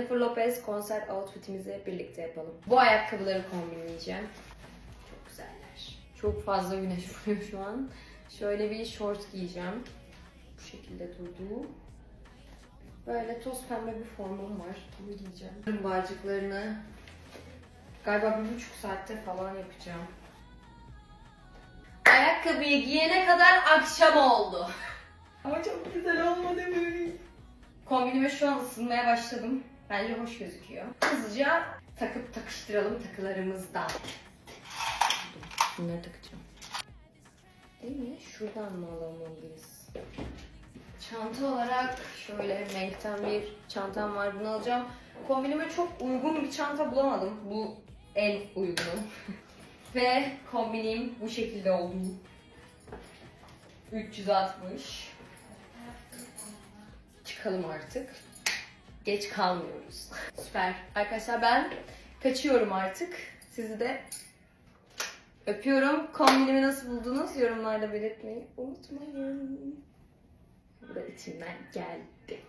Jennifer Lopez konser outfitimizi birlikte yapalım. Bu ayakkabıları kombinleyeceğim. Çok güzeller. Çok fazla güneş vuruyor şu an. Şöyle bir short giyeceğim. Bu şekilde durduğu. Böyle toz pembe bir formum var. Bunu giyeceğim. Bağcıklarını galiba bir buçuk saatte falan yapacağım. Ayakkabıyı giyene kadar akşam oldu. Ama çok güzel olmadı mı? Kombinime şu an ısınmaya başladım. Bence hoş gözüküyor. Hızlıca takıp takıştıralım takılarımızdan. Bunları takacağım. Değil mi? Şuradan mı alamalıyız? Çanta olarak şöyle renkten bir çantam var. Bunu alacağım. Kombinime çok uygun bir çanta bulamadım. Bu en uygunu. Ve kombinim bu şekilde oldu. 360. Çıkalım artık. Geç kalmıyoruz. Süper. Arkadaşlar ben kaçıyorum artık. Sizi de öpüyorum. Kombinimi nasıl buldunuz? Yorumlarda belirtmeyi unutmayın. Bu da içimden geldi.